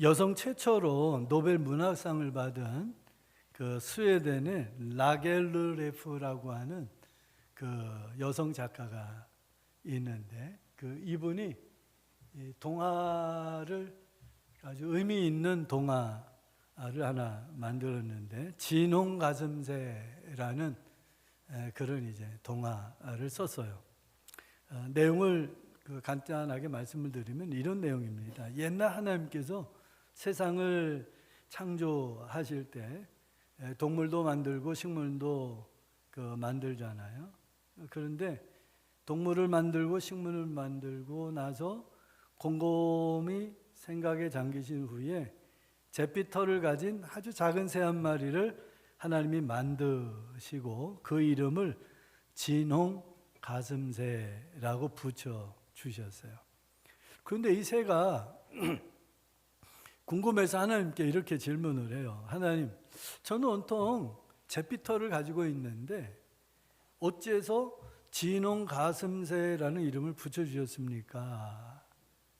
여성 최초로 노벨 문학상을 받은 그 스웨덴의 라겔르레프라고 하는 그 여성 작가가 있는데 그 이분이 이 동화를 아주 의미 있는 동화를 하나 만들었는데 진홍 가슴새라는 에, 그런 이제 동화를 썼어요. 어, 내용을 그 간단하게 말씀을 드리면 이런 내용입니다. 옛날 하나님께서 세상을 창조하실 때 에, 동물도 만들고 식물도 그 만들잖아요. 그런데 동물을 만들고 식물을 만들고 나서 곰곰이 생각에 잠기신 후에 제피털을 가진 아주 작은 새 한 마리를 하나님이 만드시고 그 이름을 진홍 가슴새라고 붙여 주셨어요. 그런데 이 새가 궁금해서 하나님께 이렇게 질문을 해요. 하나님, 저는 온통 제피털을 가지고 있는데 어째서 진홍 가슴새라는 이름을 붙여 주셨습니까?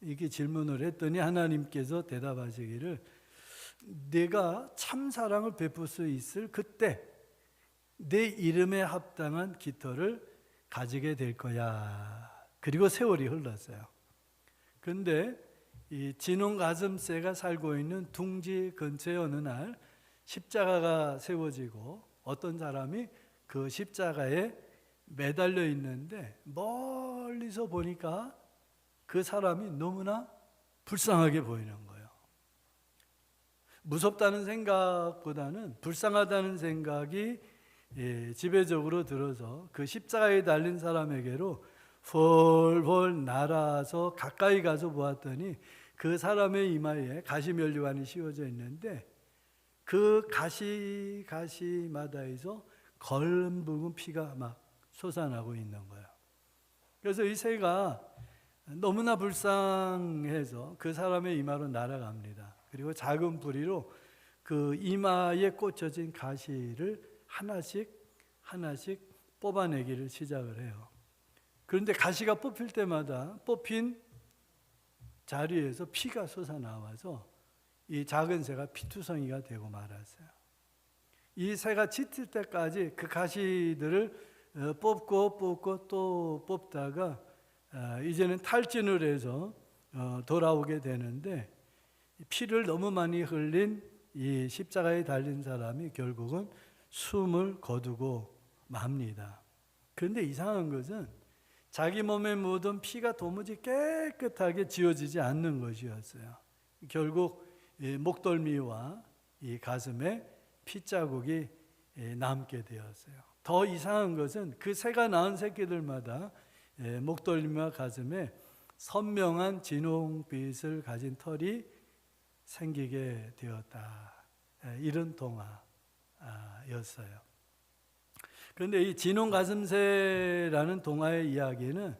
이렇게 질문을 했더니 하나님께서 대답하시기를 내가 참 사랑을 베풀 수 있을 그때 내 이름에 합당한 깃털을 가지게 될 거야. 그리고 세월이 흘렀어요. 그런데 이 진홍 가슴새가 살고 있는 둥지 근처에 어느 날 십자가가 세워지고 어떤 사람이 그 십자가에 매달려 있는데 멀리서 보니까 그 사람이 너무나 불쌍하게 보이는 거예요. 무섭다는 생각보다는 불쌍하다는 생각이 예, 지배적으로 들어서 그 십자가에 달린 사람에게로 펄펄 날아서 가까이 가서 보았더니 그 사람의 이마에 가시면류관이 씌워져 있는데 그 가시 가시마다에서 걸음부은 피가 막 솟아나고 있는 거예요. 그래서 이 새가 너무나 불쌍해서 그 사람의 이마로 날아갑니다. 그리고 작은 부리로 그 이마에 꽂혀진 가시를 하나씩 하나씩 뽑아내기를 시작을 해요. 그런데 가시가 뽑힐 때마다 뽑힌 자리에서 피가 솟아 나와서 이 작은 새가 피투성이가 되고 말았어요. 이 새가 짙을 때까지 그 가시들을 어, 뽑고 뽑고 또 뽑다가 아, 이제는 탈진을 해서 어, 돌아오게 되는데 피를 너무 많이 흘린 이 십자가에 달린 사람이 결국은 숨을 거두고 맙니다. 그런데 이상한 것은 자기 몸에 묻은 피가 도무지 깨끗하게 지워지지 않는 것이었어요. 결국 이 목덜미와 이 가슴에 핏자국이 예, 남게 되었어요. 더 이상한 것은 그 새가 낳은 새끼들마다 예, 목덜미와 가슴에 선명한 진홍빛을 가진 털이 생기게 되었다. 예, 이런 동화였어요. 그런데 이 진홍 가슴새라는 동화의 이야기는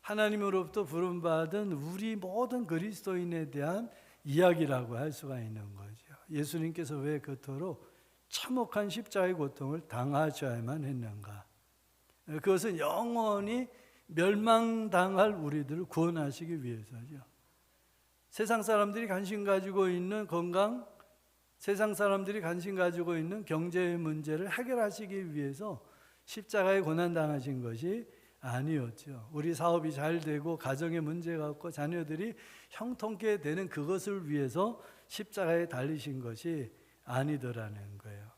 하나님으로부터 부름받은 우리 모든 그리스도인에 대한 이야기라고 할 수가 있는 거죠. 예수님께서 왜 그토록 참혹한 십자가의 고통을 당하셔야만 했는가? 그것은 영원히 멸망당할 우리들을 구원하시기 위해서죠. 세상 사람들이 관심 가지고 있는 건강, 세상 사람들이 관심 가지고 있는 경제 문제를 해결하시기 위해서 십자가에 고난 당하신 것이 아니었죠. 우리 사업이 잘 되고 가정에 문제가 없고 자녀들이 형통케 되는 그것을 위해서 십자가에 달리신 것이 아니더라는 거예요.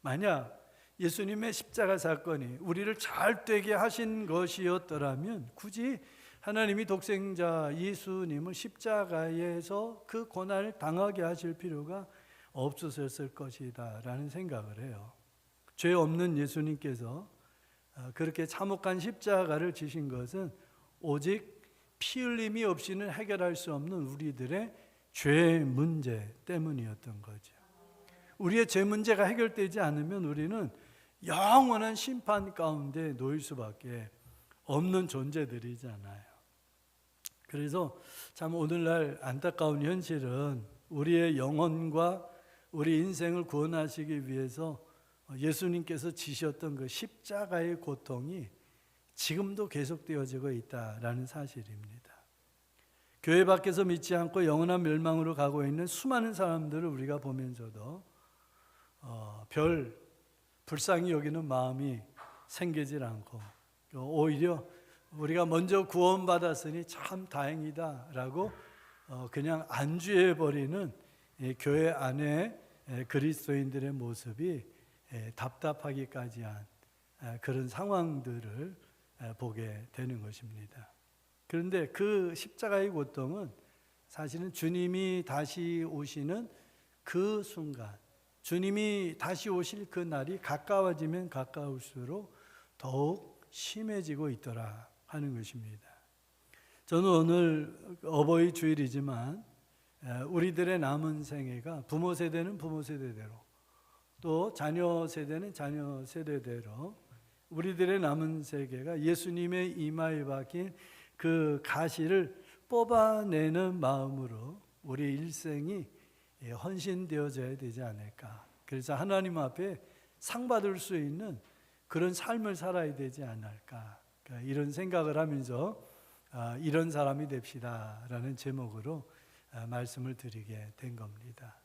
만약 예수님의 십자가 사건이 우리를 잘 되게 하신 것이었더라면 굳이 하나님이 독생자 예수님을 십자가에서 그 고난을 당하게 하실 필요가 없었을 것이다라는 생각을 해요. 죄 없는 예수님께서 어, 그렇게 참혹한 십자가를 지신 것은 오직 피 흘림이 없이는 해결할 수 없는 우리들의 죄 문제 때문이었던 거죠. 우리의 죄 문제가 해결되지 않으면 우리는 영원한 심판 가운데 놓일 수밖에 없는 존재들이잖아요. 그래서 참 오늘날 안타까운 현실은 우리의 영혼과 우리 인생을 구원하시기 위해서 예수님께서 지셨던 그 십자가의 고통이 지금도 계속되어지고 있다라는 사실입니다. 교회 밖에서 믿지 않고 영원한 멸망으로 가고 있는 수많은 사람들을 우리가 보면서도 어, 별 불쌍히 여기는 마음이 생기질 않고 오히려 우리가 먼저 구원받았으니 참 다행이다라고 어, 그냥 안주해 버리는 이 교회 안에 에, 그리스도인들의 모습이 에, 답답하기까지 한 에, 그런 상황들을 에, 보게 되는 것입니다. 그런데 그 십자가의 고통은 사실은 주님이 다시 오시는 그 순간, 주님이 다시 오실 그 날이 가까워지면 가까울수록 더욱 심해지고 있더라 하는 것입니다. 저는 오늘 어버이 주일이지만 에, 우리들의 남은 생애가 부모 세대는 부모 세대대로 또 자녀 세대는 자녀 세대대로 우리들의 남은 세계가 예수님의 이마에 박힌 그 가시를 뽑아내는 마음으로 우리 일생이 예, 헌신되어져야 되지 않을까. 그래서 하나님 앞에 상 받을 수 있는 그런 삶을 살아야 되지 않을까. 그러니까 이런 생각을 하면서 아, 이런 사람이 됩시다라는 제목으로 아, 말씀을 드리게 된 겁니다.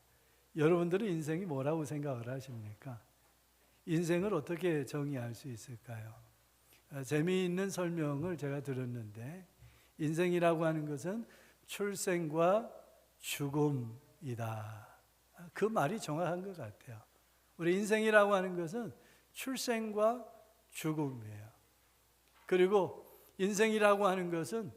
여러분들은 인생이 뭐라고 생각을 하십니까? 인생을 어떻게 정의할 수 있을까요? 아, 재미있는 설명을 제가 들었는데 인생이라고 하는 것은 출생과 죽음이다. 그 말이 정확한 것 같아요. 우리 인생이라고 하는 것은 출생과 죽음이에요. 그리고 인생이라고 하는 것은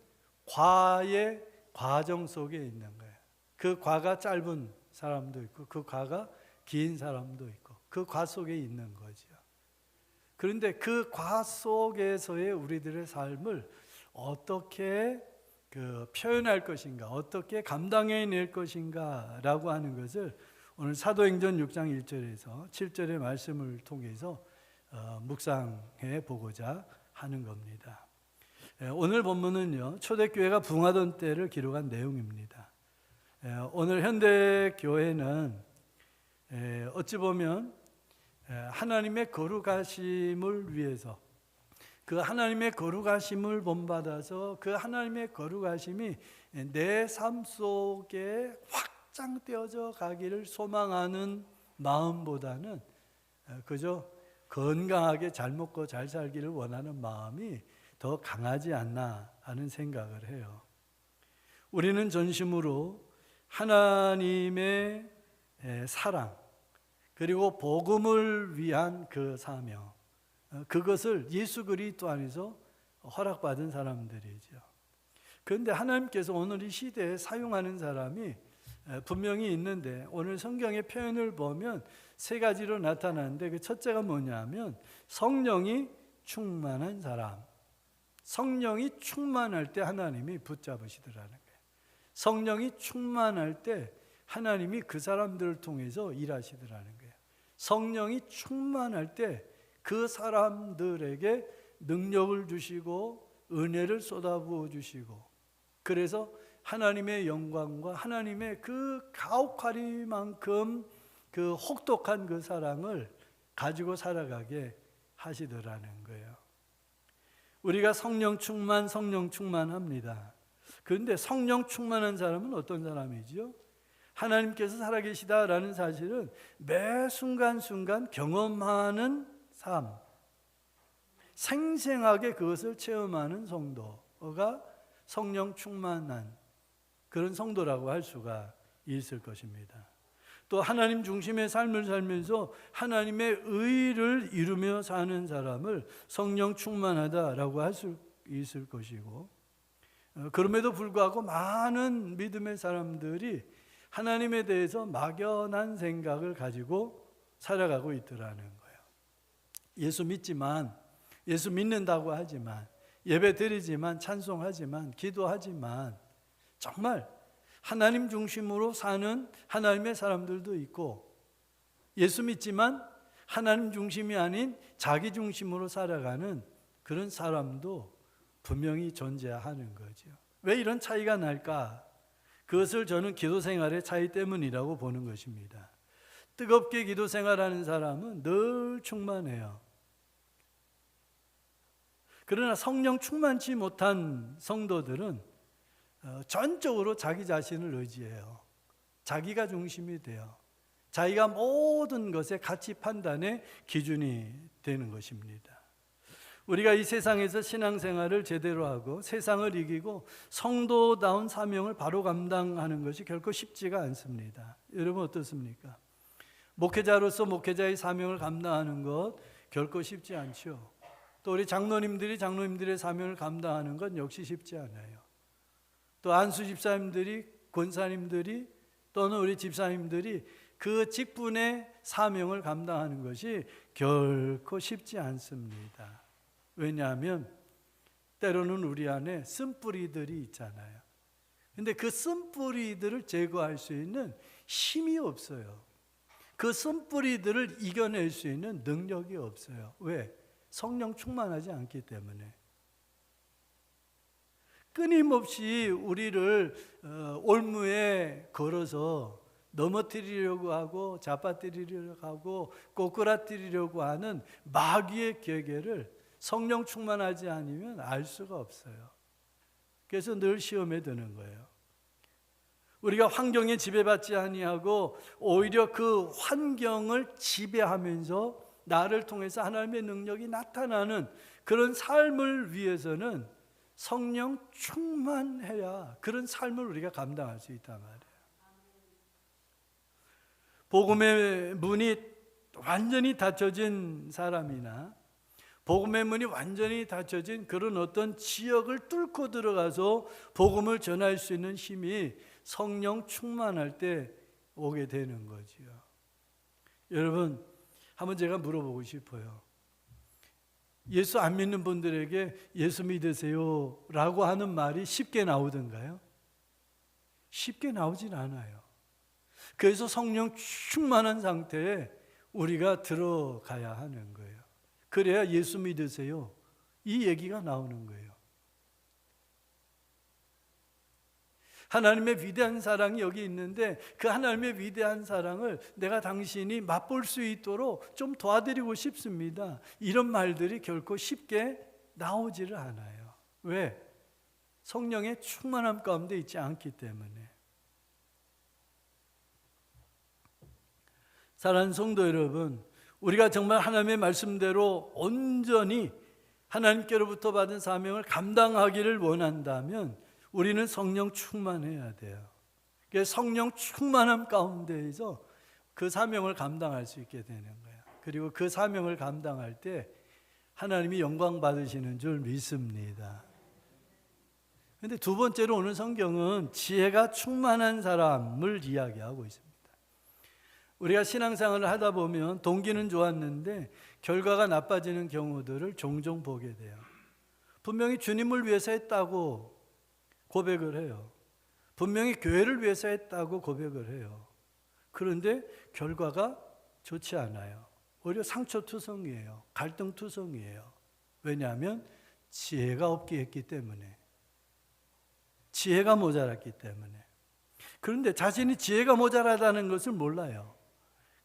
과의 과정 속에 있는 거예요. 그 과가 짧은 사람도 있고 그 과가 긴 사람도 있고 그 과 속에 있는 거죠. 그런데 그 과 속에서의 우리들의 삶을 어떻게 그 표현할 것인가, 어떻게 감당해낼 것인가라고 하는 것을 오늘 사도행전 6장 1절에서 7절의 말씀을 통해서 어, 묵상해 보고자 하는 겁니다. 예, 오늘 본문은요 초대교회가 붕하던 때를 기록한 내용입니다. 예, 오늘 현대 교회는 예, 어찌 보면 예, 하나님의 거룩하심을 위해서 그 하나님의 거룩하심을 본받아서 그 하나님의 거룩하심이 내 삶 속에 확장되어져 가기를 소망하는 마음보다는 어, 그저 건강하게 잘 먹고 잘 살기를 원하는 마음이 더 강하지 않나 하는 생각을 해요. 우리는 전심으로 하나님의 에, 사랑 그리고 복음을 위한 그 사명 어, 그것을 예수 그리스도 안에서 허락받은 사람들이죠. 그런데 하나님께서 오늘 이 시대에 사용하는 사람이 에, 분명히 있는데 오늘 성경의 표현을 보면 세 가지로 나타나는데 그 첫째가 뭐냐면 성령이 충만한 사람. 성령이 충만할 때 하나님이 붙잡으시더라는. 성령이 충만할 때 하나님이 그 사람들을 통해서 일하시더라는 거예요. 성령이 충만할 때 그 사람들에게 능력을 주시고 은혜를 쏟아부어 주시고 그래서 하나님의 영광과 하나님의 그 가혹하리만큼 그 혹독한 그 사랑을 가지고 살아가게 하시더라는 거예요. 우리가 성령 충만, 성령 충만합니다. 그런데 성령 충만한 사람은 어떤 사람이지요? 하나님께서 살아계시다라는 사실은 매 순간순간 경험하는 삶, 생생하게 그것을 체험하는 성도가 성령 충만한 그런 성도라고 할 수가 있을 것입니다. 또 하나님 중심의 삶을 살면서 하나님의 의를 이루며 사는 사람을 성령 충만하다라고 할 수 있을 것이고 어, 그럼에도 불구하고 많은 믿음의 사람들이 하나님에 대해서 막연한 생각을 가지고 살아가고 있더라는 거예요. 예수 믿지만 예수 믿는다고 하지만 예배 드리지만 찬송하지만 기도하지만 정말 하나님 중심으로 사는 하나님의 사람들도 있고 예수 믿지만 하나님 중심이 아닌 자기 중심으로 살아가는 그런 사람도 분명히 존재하는 거죠. 왜 이런 차이가 날까? 그것을 저는 기도 생활의 차이 때문이라고 보는 것입니다. 뜨겁게 기도 생활하는 사람은 늘 충만해요. 그러나 성령 충만치 못한 성도들은 어, 전적으로 자기 자신을 의지해요. 자기가 중심이 돼요. 자기가 모든 것의 가치 판단의 기준이 되는 것입니다. 우리가 이 세상에서 신앙생활을 제대로 하고 세상을 이기고 성도다운 사명을 바로 감당하는 것이 결코 쉽지가 않습니다. 여러분 어떻습니까? 목회자로서 목회자의 사명을 감당하는 것 결코 쉽지 않죠. 또 우리 장로님들이 장로님들의 사명을 감당하는 건 역시 쉽지 않아요. 또 안수 집사님들이 권사님들이 또는 우리 집사님들이 그 직분의 사명을 감당하는 것이 결코 쉽지 않습니다. 왜냐하면 때로는 우리 안에 쓴뿌리들이 있잖아요. 근데 그 쓴뿌리들을 제거할 수 있는 힘이 없어요. 그 쓴뿌리들을 이겨낼 수 있는 능력이 없어요. 왜? 성령 충만하지 않기 때문에. 끊임없이 우리를 어, 올무에 걸어서 넘어뜨리려고 하고 잡아뜨리려고 하고 꼬꾸라뜨리려고 하는 마귀의 계계를 성령 충만하지 않으면 알 수가 없어요. 그래서 늘 시험에 드는 거예요. 우리가 환경에 지배받지 아니하고 오히려 그 환경을 지배하면서 나를 통해서 하나님의 능력이 나타나는 그런 삶을 위해서는 성령 충만해야 그런 삶을 우리가 감당할 수 있단 말이에요. 복음의 문이 완전히 닫혀진 사람이나 복음의 문이 완전히 닫혀진 그런 어떤 지역을 뚫고 들어가서 복음을 전할 수 있는 힘이 성령 충만할 때 오게 되는 거지요. 여러분, 한번 제가 물어보고 싶어요. 예수 안 믿는 분들에게 예수 믿으세요 라고 하는 말이 쉽게 나오던가요? 쉽게 나오진 않아요. 그래서 성령 충만한 상태에 우리가 들어가야 하는 거예요. 그래야 예수 믿으세요. 이 얘기가 나오는 거예요. 하나님의 위대한 사랑이 여기 있는데 그 하나님의 위대한 사랑을 내가 당신이 맛볼 수 있도록 좀 도와드리고 싶습니다. 이런 말들이 결코 쉽게 나오지를 않아요. 왜? 성령의 충만함 가운데 있지 않기 때문에. 사랑하는 성도 여러분, 우리가 정말 하나님의 말씀대로 온전히 하나님께로부터 받은 사명을 감당하기를 원한다면 우리는 성령 충만해야 돼요. 성령 충만함 가운데에서 그 사명을 감당할 수 있게 되는 거예요. 그리고 그 사명을 감당할 때 하나님이 영광 받으시는 줄 믿습니다. 근데 두 번째로 오는 성경은 지혜가 충만한 사람을 이야기하고 있습니다. 우리가 신앙생활을 하다 보면 동기는 좋았는데 결과가 나빠지는 경우들을 종종 보게 돼요. 분명히 주님을 위해서 했다고 고백을 해요. 분명히 교회를 위해서 했다고 고백을 해요. 그런데 결과가 좋지 않아요. 오히려 상처투성이에요. 갈등투성이에요. 왜냐하면 지혜가 없게 했기 때문에. 지혜가 모자랐기 때문에. 그런데 자신이 지혜가 모자라다는 것을 몰라요.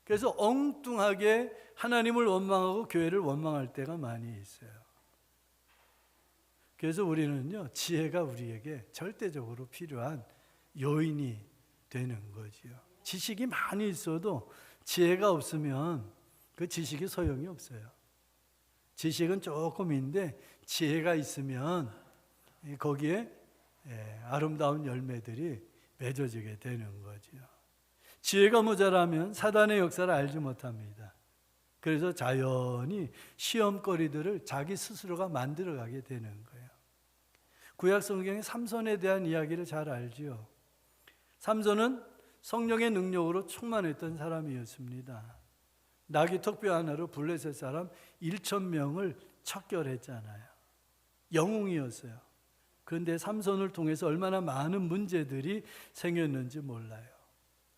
그래서 엉뚱하게 하나님을 원망하고 교회를 원망할 때가 많이 있어요. 그래서 우리는요, 지혜가 우리에게 절대적으로 필요한 요인이 되는 거지요. 지식이 많이 있어도 지혜가 없으면 그 지식이 소용이 없어요. 지식은 조금인데 지혜가 있으면 거기에 예, 아름다운 열매들이 맺어지게 되는 거지요. 지혜가 모자라면 사단의 역사를 알지 못합니다. 그래서 자연히 시험거리들을 자기 스스로가 만들어가게 되는 거예요. 구약 성경의 삼손에 대한 이야기를 잘 알지요. 삼손은 성령의 능력으로 충만했던 사람이었습니다. 나귀 턱뼈 하나로 블레셋 사람 1천 명을 척결했잖아요. 영웅이었어요. 그런데 삼손을 통해서 얼마나 많은 문제들이 생겼는지 몰라요.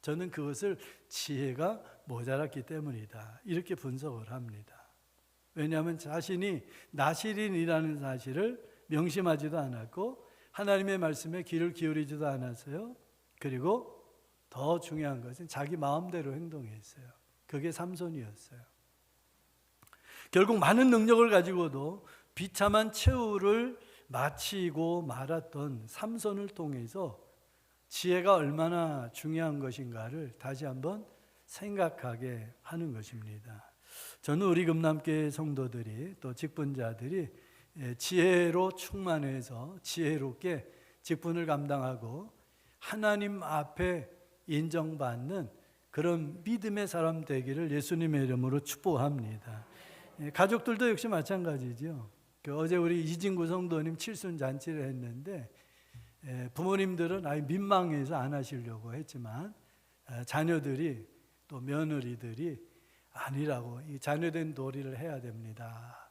저는 그것을 지혜가 모자랐기 때문이다. 이렇게 분석을 합니다. 왜냐하면 자신이 나실인이라는 사실을 명심하지도 않았고 하나님의 말씀에 귀를 기울이지도 않았어요. 그리고 더 중요한 것은 자기 마음대로 행동했어요. 그게 삼손이었어요. 결국 많은 능력을 가지고도 비참한 최후를 마치고 말았던 삼손을 통해서 지혜가 얼마나 중요한 것인가를 다시 한번 생각하게 하는 것입니다. 저는 우리 금남교회 성도들이 또 직분자들이 예, 지혜로 충만해서 지혜롭게 직분을 감당하고 하나님 앞에 인정받는 그런 믿음의 사람 되기를 예수님의 이름으로 축복합니다. 예, 가족들도 역시 마찬가지죠. 그 어제 우리 이진구 성도님 칠순 잔치를 했는데 예, 부모님들은 아예 민망해서 안 하시려고 했지만 아, 자녀들이 또 며느리들이 아니라고 이 자녀된 도리를 해야 됩니다.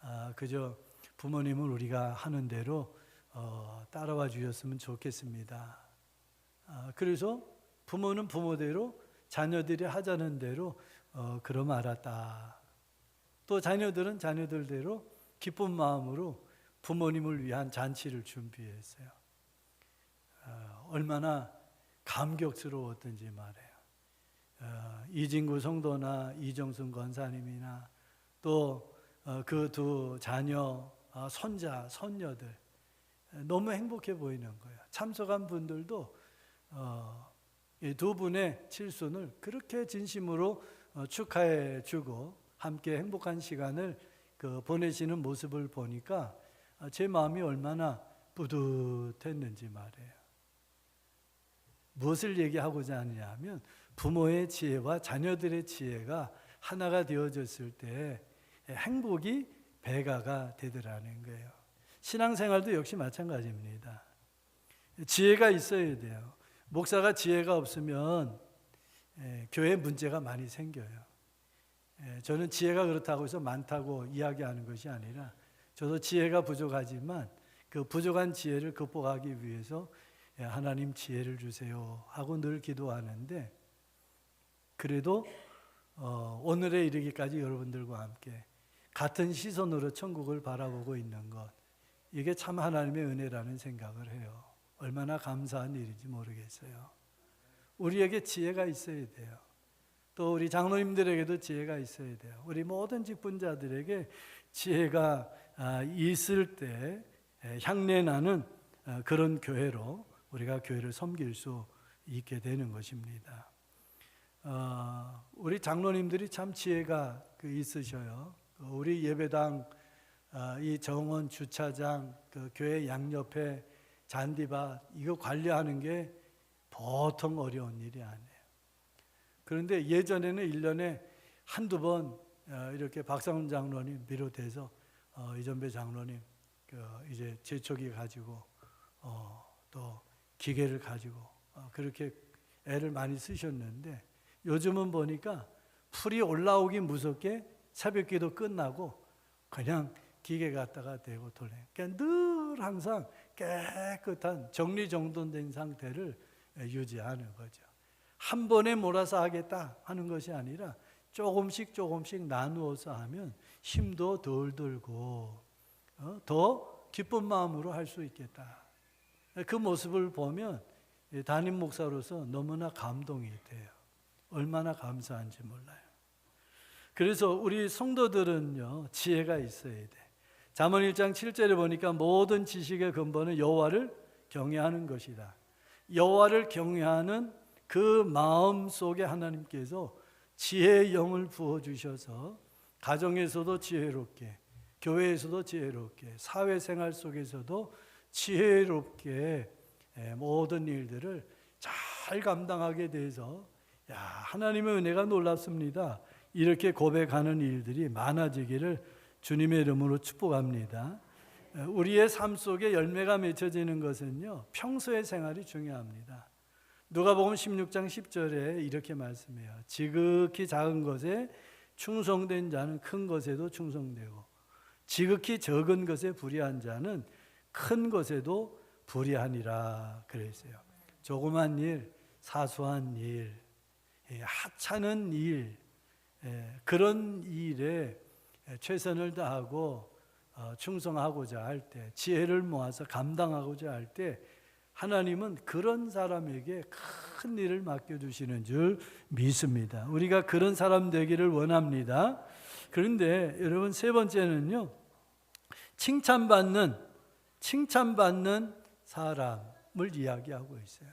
아, 그저 부모님을 우리가 하는 대로 어, 따라와 주셨으면 좋겠습니다. 아, 그래서 부모는 부모대로 자녀들이 하자는 대로 어, 그럼 알았다. 또 자녀들은 자녀들대로 기쁜 마음으로 부모님을 위한 잔치를 준비했어요. 어, 얼마나 감격스러웠던지 말해요. 어, 이진구 성도나 이정순 권사님이나 또 그두 자녀, 어, 손자, 손녀들 너무 행복해 보이는 거예요. 참석한 분들도 어, 이두 분의 칠순을 그렇게 진심으로 어, 축하해 주고 함께 행복한 시간을 그 보내시는 모습을 보니까 아, 제 마음이 얼마나 뿌듯했는지 말이에요. 무엇을 얘기하고자 하느냐면 부모의 지혜와 자녀들의 지혜가 하나가 되어졌을 때 행복이 배가가 되더라는 거예요. 신앙생활도 역시 마찬가지입니다. 지혜가 있어야 돼요. 목사가 지혜가 없으면 예, 교회 문제가 많이 생겨요. 예, 저는 지혜가 그렇다고 해서 많다고 이야기하는 것이 아니라 저도 지혜가 부족하지만 그 부족한 지혜를 극복하기 위해서 예, 하나님 지혜를 주세요 하고 늘 기도하는데 그래도 어, 오늘에 이르기까지 여러분들과 함께 같은 시선으로 천국을 바라보고 있는 것 이게 참 하나님의 은혜라는 생각을 해요. 얼마나 감사한 일인지 모르겠어요. 우리에게 지혜가 있어야 돼요. 또 우리 장로님들에게도 지혜가 있어야 돼요. 우리 모든 직분자들에게 지혜가 아, 있을 때 향내 나는 아, 그런 교회로 우리가 교회를 섬길 수 있게 되는 것입니다. 어, 우리 장로님들이 참 지혜가 그 있으셔요. 그 우리 예배당 아, 이 정원 주차장 그 교회 양옆에 잔디밭 이거 관리하는 게 보통 어려운 일이 아니에요. 그런데 예전에는 1년에 한두 번 어, 이렇게 박상훈 장로님 비롯해서 어, 이전배 장로님 그 이제 제초기 가지고 어, 또 기계를 가지고 그렇게 애를 많이 쓰셨는데 요즘은 보니까 풀이 올라오기 무섭게 새벽기도 끝나고 그냥 기계 갖다가 대고 돌려. 그러니까 늘 항상 깨끗한 정리정돈된 상태를 유지하는 거죠. 한 번에 몰아서 하겠다 하는 것이 아니라 조금씩 조금씩 나누어서 하면 힘도 덜 들고 어? 더 기쁜 마음으로 할 수 있겠다. 그 모습을 보면 담임 목사로서 너무나 감동이 돼요. 얼마나 감사한지 몰라요. 그래서 우리 성도들은요 지혜가 있어야 돼. 잠언 1장 7절에 보니까 모든 지식의 근본은 여호와를 경외하는 것이다. 여호와를 경외하는 그 마음 속에 하나님께서 지혜의 영을 부어 주셔서 가정에서도 지혜롭게, 교회에서도 지혜롭게, 사회생활 속에서도 지혜롭게 모든 일들을 잘 감당하게 돼서 야, 하나님의 은혜가 놀랍습니다. 이렇게 고백하는 일들이 많아지기를 주님의 이름으로 축복합니다. 우리의 삶 속에 열매가 맺혀지는 것은요, 평소의 생활이 중요합니다. 누가복음 16장 10절에 이렇게 말씀해요. 지극히 작은 것에 충성된 자는 큰 것에도 충성되고, 지극히 적은 것에 불의한 자는 큰 것에도 불의하니라 그랬어요. 조그만 일, 사소한 일, 예, 하찮은 일, 예, 그런 일에 최선을 다하고 어, 충성하고자 할 때, 지혜를 모아서 감당하고자 할 때, 하나님은 그런 사람에게 큰 일을 맡겨주시는 줄 믿습니다. 우리가 그런 사람 되기를 원합니다. 그런데 여러분 세 번째는요, 칭찬받는 칭찬받는 사람을 이야기하고 있어요.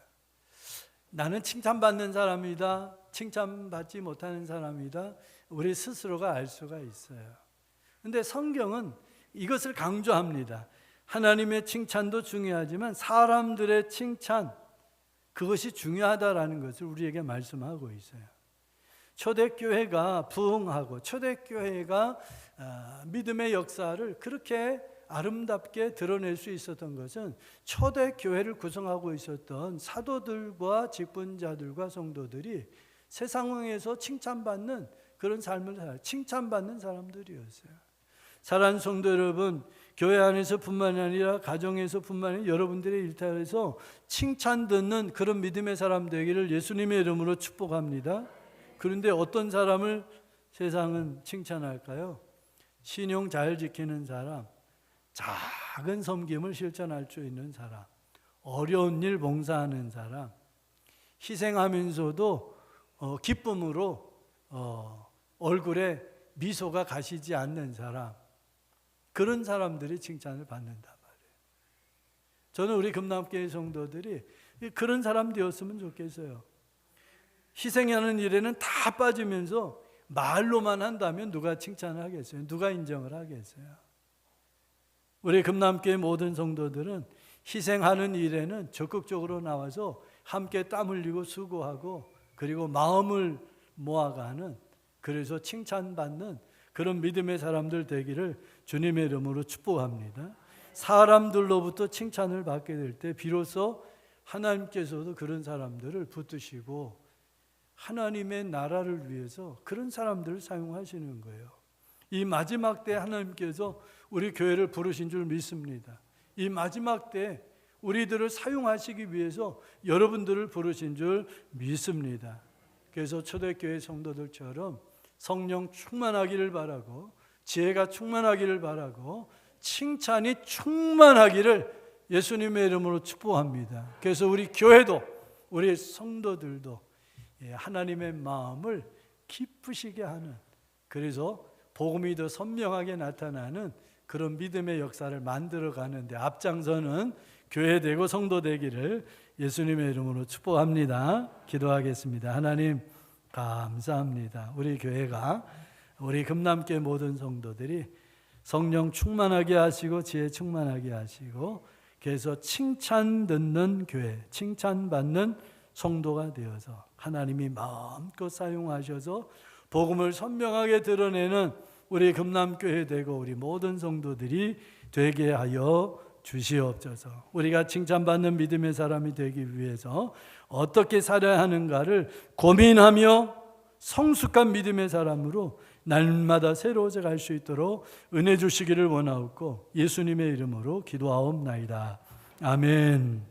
나는 칭찬받는 사람이다. 칭찬받지 못하는 사람이다. 우리 스스로가 알 수가 있어요. 근데 성경은 이것을 강조합니다. 하나님의 칭찬도 중요하지만 사람들의 칭찬 그것이 중요하다라는 것을 우리에게 말씀하고 있어요. 초대교회가 부흥하고 초대교회가 아, 믿음의 역사를 그렇게 아름답게 드러낼 수 있었던 것은 초대 교회를 구성하고 있었던 사도들과 직분자들과 성도들이 세상에서 칭찬받는 그런 삶을 살 칭찬받는 사람들이었어요. 사랑하는 성도 여러분, 교회 안에서뿐만이 아니라 가정에서뿐만 아니라 여러분들의 일터에서 칭찬 듣는 그런 믿음의 사람 되기를 예수님의 이름으로 축복합니다. 그런데 어떤 사람을 세상은 칭찬할까요? 신용 잘 지키는 사람, 작은 섬김을 실천할 수 있는 사람, 어려운 일 봉사하는 사람, 희생하면서도 어, 기쁨으로 어, 얼굴에 미소가 가시지 않는 사람, 그런 사람들이 칭찬을 받는다 말이에요. 저는 우리 금남교회 성도들이 그런 사람 되었으면 좋겠어요. 희생하는 일에는 다 빠지면서 말로만 한다면 누가 칭찬을 하겠어요? 누가 인정을 하겠어요? 우리 금남교회 모든 성도들은 희생하는 일에는 적극적으로 나와서 함께 땀 흘리고 수고하고 그리고 마음을 모아가는 그래서 칭찬받는 그런 믿음의 사람들 되기를 주님의 이름으로 축복합니다. 사람들로부터 칭찬을 받게 될 때 비로소 하나님께서도 그런 사람들을 붙드시고 하나님의 나라를 위해서 그런 사람들을 사용하시는 거예요. 이 마지막 때 하나님께서 우리 교회를 부르신 줄 믿습니다. 이 마지막 때 우리들을 사용하시기 위해서 여러분들을 부르신 줄 믿습니다. 그래서 초대교회 성도들처럼 성령 충만하기를 바라고 지혜가 충만하기를 바라고 칭찬이 충만하기를 예수님의 이름으로 축복합니다. 그래서 우리 교회도 우리 성도들도 예, 하나님의 마음을 기쁘시게 하는 그래서 복음이 더 선명하게 나타나는 그런 믿음의 역사를 만들어 가는데 앞장서는 교회 되고 성도 되기를 예수님의 이름으로 축복합니다. 기도하겠습니다. 하나님 감사합니다. 우리 교회가 우리 금남교 모든 성도들이 성령 충만하게 하시고 지혜 충만하게 하시고 그래서 칭찬 듣는 교회, 칭찬받는 성도가 되어서 하나님이 마음껏 사용하셔서 복음을 선명하게 드러내는 우리 금남교회 되고 우리 모든 성도들이 되게 하여 주시옵소서. 우리가 칭찬받는 믿음의 사람이 되기 위해서 어떻게 살아야 하는가를 고민하며 성숙한 믿음의 사람으로 날마다 새로워져 갈 수 있도록 은혜 주시기를 원하옵고 예수님의 이름으로 기도하옵나이다. 아멘.